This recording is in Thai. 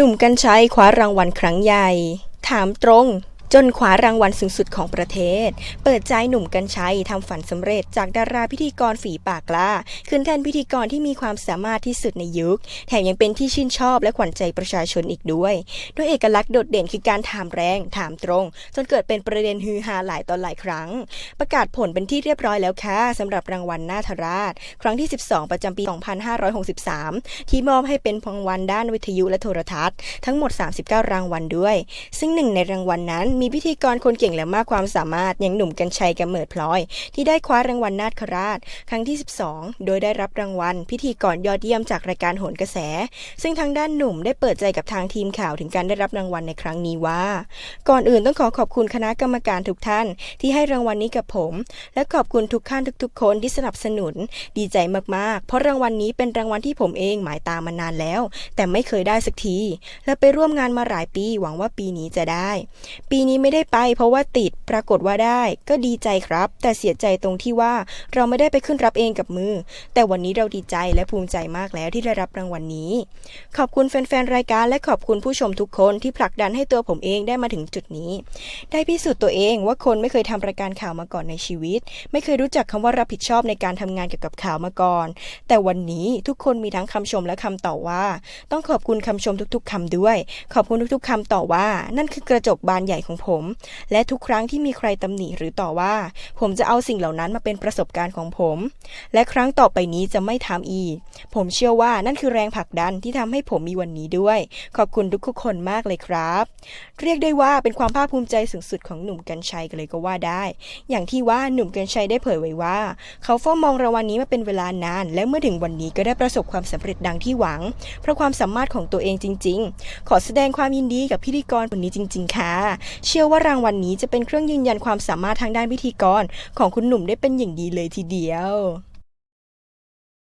หนุ่มกัญชัยคว้ารางวัลครั้งใหญ่ ถามตรง จนคว้ารางวัลสูงสุดของประเทศ เปิดใจหนุ่มกัญชัยทำฝันสำเร็จจากดาราพิธีกรฝีปากกล้า ขึ้นแทนพิธีกรที่มีความสามารถที่สุดในยุค แถมยังเป็นที่ชื่นชอบและขวัญใจประชาชนอีกด้วย ด้วยเอกลักษณ์โดดเด่นคือการถามแรง ถามตรง จนเกิดเป็นประเด็นฮือฮาหลายตอนหลายครั้ง ประกาศผลเป็นที่เรียบร้อยแล้วค่ะสำหรับรางวัลนาถราช ครั้งที่ 12 ประจำปี 2563 ที่มอบให้เป็นรางวัลด้านวิทยุและโทรทัศน์ทั้งหมด 39 รางวัลด้วย ซึ่งหนึ่งในรางวัลนนั้นมีพิธีกรคนเก่งและมากความสามารถอย่างหนุ่มกัญชัยกำเนิดพลอย ที่ได้คว้ารางวัลนาถราช ครั้งที่ 12 โดยได้รับรางวัล พิธีกรยอดเยี่ยมจากรายการโหนกระแส ซึ่งทางด้านหนุ่มได้เปิดใจกับทางทีมข่าวถึงการได้รับรางวัลในครั้งนี้ว่า ก่อนอื่นต้องขอขอบคุณคณะกรรมการทุกท่าน ที่ให้รางวัลนี้กับผม และขอบคุณทุกท่านทุก ๆ คนที่สนับสนุน ดีใจมากๆ เพราะรางวัลนี้เป็นรางวัลที่ผมเองหมายตามมานานแล้ว แต่ไม่เคยได้สักทีและไปร่วมงานมาหลายปี หวังว่าปีนี้จะได้ ปีนี้ไม่ได้ไป เพราะว่าติดปรากฏว่าได้ ก็ดีใจครับ แต่เสียใจตรงที่ว่าเราไม่ได้ไปขึ้นรับเองกับมือ แต่วันนี้เราดีใจและภูมิใจมากแล้วที่ได้รับรางวัลนี้ ขอบคุณแฟนๆรายการและขอบคุณผู้ชมทุกคนที่ผลักดันให้ตัวผมเองได้มาถึงจุดนี้ ได้พิสูจน์ตัวเองว่าคนไม่เคยทำรายการข่าวมาก่อนในชีวิต ไม่เคยรู้จักคำว่ารับผิดชอบในการทำงานเกี่ยวกับข่าวมาก่อน แต่วันนี้ทุกคนมีทั้งคำชมและคำต่อว่า ต้องขอบคุณคำชมทุกๆคำด้วย ขอบคุณทุกๆคำต่อว่า นั่นคือกระจกบานใหญ่ของผม และทุกครั้งที่มีใครตำหนิหรือต่อว่า ผมจะเอาสิ่งเหล่านั้นมาเป็นประสบการณ์ของผม และครั้งต่อไปนี้จะไม่ทำอีก ผมเชื่อว่านั่นคือแรงผลักดันที่ทำให้ผมมีวันนี้ด้วย ขอบคุณทุกคนมากเลยครับ เรียกได้ว่าเป็นความภาคภูมิใจสูงสุดของหนุ่มกัญชัยกันเลยก็ว่าได้ อย่างที่ว่าหนุ่มกัญชัยได้เผยไว้ว่า เขาเฝ้ามองรางวัลนี้มาเป็นเวลานาน และเมื่อถึงวันนี้ก็ได้ประสบความสำเร็จดังที่หวัง เพราะความสามารถของตัวเองจริง ๆ ขอแสดงความยินดีกับพิธีกรคนนี้จริง ๆ ค่ะเชื่อว่ารางวัลนี้จะเป็นเครื่องยืนยันความสามารถทางด้านพิธีกร ของคุณหนุ่มได้เป็นอย่างดีเลยทีเดียว